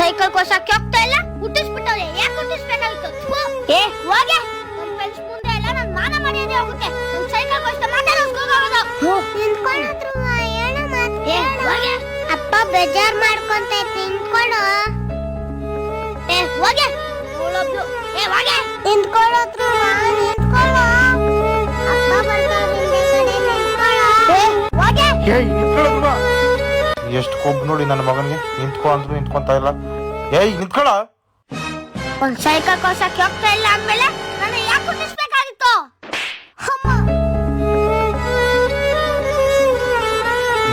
Cycle ಕೊಸಕ್ಕೆ ಹೋಗ್ತಾ ಇಲ್ಲ. ಹುಟ್ಟಿಸ್ಬಿಟ್ಟವ್ರೆ ಯಾಕೆ ಹುಟ್ಟಿಸ್ಬೇಕಾಗಿತ್ತು. ಏ ಹೋಗೆ. ನನ್ ಫ್ರೆಂಡ್ಸ್ ಮುಂದೆ ಎಲ್ಲ ನನ್ ಮಾನ ಮರ್ಯಾದೆ ಹೋಗುತ್ತೆ. ನನ್ ಸೈಕಲ್ ಕೊಸ್ತ ಅಪ್ಪ ಬೇಜಾರ್ ಮಾಡ್ಕೊಂತ ನಿಂತ್ಕೊಳ್ಳೋ. ಏ ಹೋಗೆ. ಅವಳೊಬ್ಳು ಏ ಹೋಗೆ. ನಿಂತ್ಕೊಳ್ಳೋದ್ರು ನಿಂತ್ಕೊಳ್ಳೋ. ಅಪ್ಪ ನಿಂತ್ಕೊಳ್ಳೋ. ಏ ಹೋಗೆ. ಏ ಎಷ್ಟು ಕೊಬ್ಬು ನೋಡಿ ನನ್ನ ಮಗನಿಗೆ. ನಿಂತ್ಕೊ ಅಂದ್ರು ನಿಂತ್ಕೊಂತ ಇಲ್ಲ. ಏಯ್ ನಿಂತ್ಕೊಳ. ಒಂದ್ ಸೈಕಲ್ ಕೊಸಕ್ಕೆ ಹೋಗ್ತಾ ಇಲ್ಲ ಅಂದ್ಮೇಲೆ ನನ್ನ ಯಾಕೆ ಹುಟ್ಟಿಸ್ಬೇಕಾಗಿತ್ತು?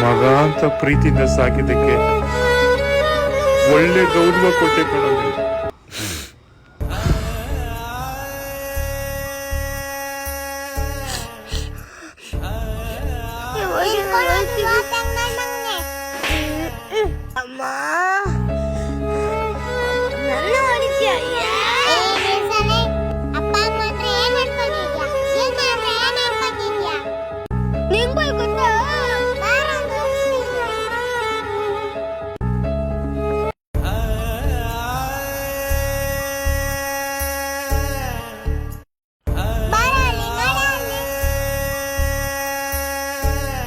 ಮಗ ಅಂತ ಪ್ರೀತಿಯಿಂದ ಸಾಕಿದ್ದಕ್ಕೆ ಒಳ್ಳೆ ಗೌರವ ಕೊಟ್ಟೆ ಕಣೋ ಅಲ್ಲಿ, ನೋಡು ಅಲ್ಲಿ.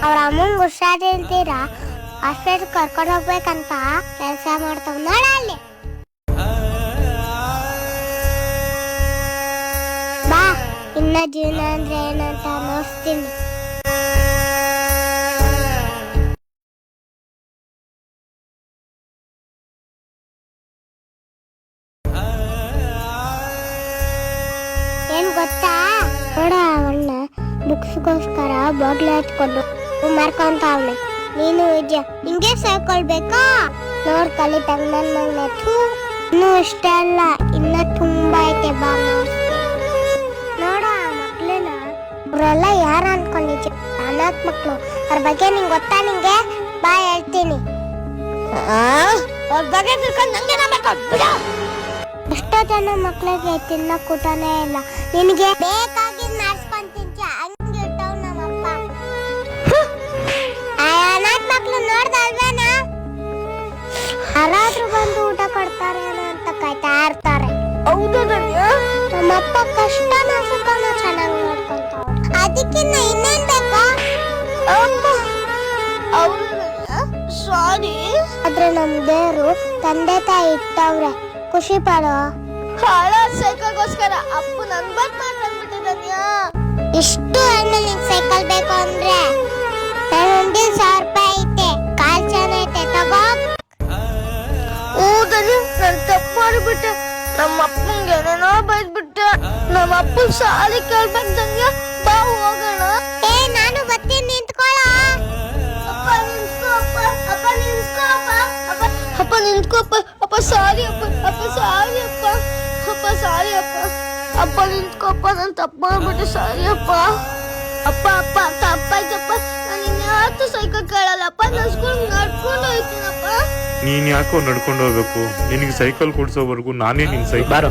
ಅವ್ರ ಅಮ್ಮಂಗ್ ಹುಷಾರಿಲ್ದಿರಾ ಹಾಸ್ಪಿಟಲ್ ಕರ್ಕೊಂಡು ಹೋಗ್ಬೇಕಂತ ಕೆಲಸ ಮಾಡ್ತಾವ್ ನೋಡ ಅಲ್ಲಿ ಬಾ ಇನ್ನ ಜೀವನ ಅಂದ್ರೆ ಏನಂತ ನೋಡ್ತೀನಿ ಏನ್ ಗೊತ್ತಾ ನೋಡ ಅವಣ್ಣ ಬುಕ್ಸ್ಗೋಸ್ಕರ ಬಾಗ್ಲು ಹಚ್ಕೊಂಡು ಮಾರ್ಕೊಂತಾವ್ನೆ ನೀನು ವಿದ್ಯಾ ಹಿಂಗೆ ಸೇರ್ಕೊಳ್ಬೇಕಾ ನೋಡ್ ಕಲಿತಂಗ ನನ್ನ ಮಗನ. ಇನ್ನೂ ಇಷ್ಟ ಅಲ್ಲ ಇನ್ನ ತುಂಬಾ ಐತೆ ಬಾ. ನೋಡ ಆ ಮಕ್ಳನ್ನ ಅವರೆಲ್ಲ ಯಾರ ಅನ್ಕೊಂಡಿದ್ಯ? ಅನಾಥ ಮಕ್ಳು. ಅವ್ರ ಬಗ್ಗೆ ನಿಂಗೆ ಗೊತ್ತಾ ನಿಂಗೆ? ಬಾ ಹೇಳ್ತೀನಿ. ಅವ್ರ ಬಗ್ಗೆ ತಿಳ್ಕೊಂಡು ನಂಗೆ ಎಷ್ಟೋ ಜನ ಮಕ್ಳಿಗೆ ಊಟನೇ ಇಲ್ಲ. ನಿನಗೆ ಬೇಕಾಗಿದ್ ಇರ್ತಾರೆ ನಮ್ಮಪ್ಪ ಕಷ್ಟನ ಸುಖನ ಚೆನ್ನಾಗಿ ನೋಡ್ಕೊಂತಾವ್ರೆ ಅದಕ್ಕಿಂತ ಇನ್ನೇನ್ ಬೇಕು? ಸಾರಿ ಆದ್ರೆ ನಮ್ ದೇವ್ರು ತಂದೆ ತಾಯಿ ಇಟ್ಟವ್ರೆ. ಖುಷಿ ಪಡೋ. ಹಾಳ ಸೈಕಲ್ಗೋಸ್ಕರ ಅಪ್ಪು ನನ್ ಬಂದ್ ಇಷ್ಟು ಹಣ್ಣು ನಿನ್ ಸೈಕಲ್ ಬೇಕು ಅಂದ್ರೆ ನನ್ನ ತಪ್ಪು ಮಾಡಿಬಿಟ್ಟೆ. ನಮ್ಮ ಅಪ್ಪಂಗೆ ಏನೇನೋ ಬೈದ್ಬಿಟ್ಟೆ. ನಮ್ಮ ಅಪ್ಪ ಸಾಲಿ ಕೇಳ್ಬೇಕು ಧನ್ಯ ಬಾ ಹೋಗೋಣ. ಏ ನಾನು ಬರ್ತೀನಿ ನಿಂತ್ಕೊಳ್ಳೋ. ಅಪ್ಪ ನಿಂತ್ಕೋ ಅಪ್ಪ. ಅಪ್ಪ ನಿಂತ್ಕೋ ಅಪ್ಪ. ಅಪ್ಪ ಅಪ್ಪ ನಿಂತ್ಕೋ ಅಪ್ಪ. ಅಪ್ಪ ಸಾರಿ ಅಪ್ಪ. ಅಪ್ಪ ಸಾರಿ ಅಪ್ಪ. ಅಪ್ಪ ಸಾರಿ ಅಪ್ಪ. ಅಪ್ಪ ನಿಂತ್ಕೋ ಅಪ್ಪ. ನಾನು ತಪ್ಪು ಮಾಡ್ಬಿಟ್ಟೆ ಸಾರಿ ಅಪ್ಪ. ಅಪ್ಪ ಅಪ್ಪ ತಪ್ಪಾಯ್ತಪ್ಪ ನಾನು ಇನ್ಯಾವತ್ತೂ ಸೈಕಲ್ ಕೇಳಲ್ಲಪ್ಪ ನಾನು ಸ್ಕೂಲ್ ನಡ್ಕೊಂಡು ಹೋಗ್ತೀನಪ್ಪ ನೀನ್ ಯಾಕೋ ನಡ್ಕೊಂಡು ಹೋಗ್ಬೇಕು? ನಿನಗೆ ಸೈಕಲ್ ಕೊಡ್ಸೋವರೆಗೂ ನಾನೇ ನಿನ್ ಸೈಕಲ್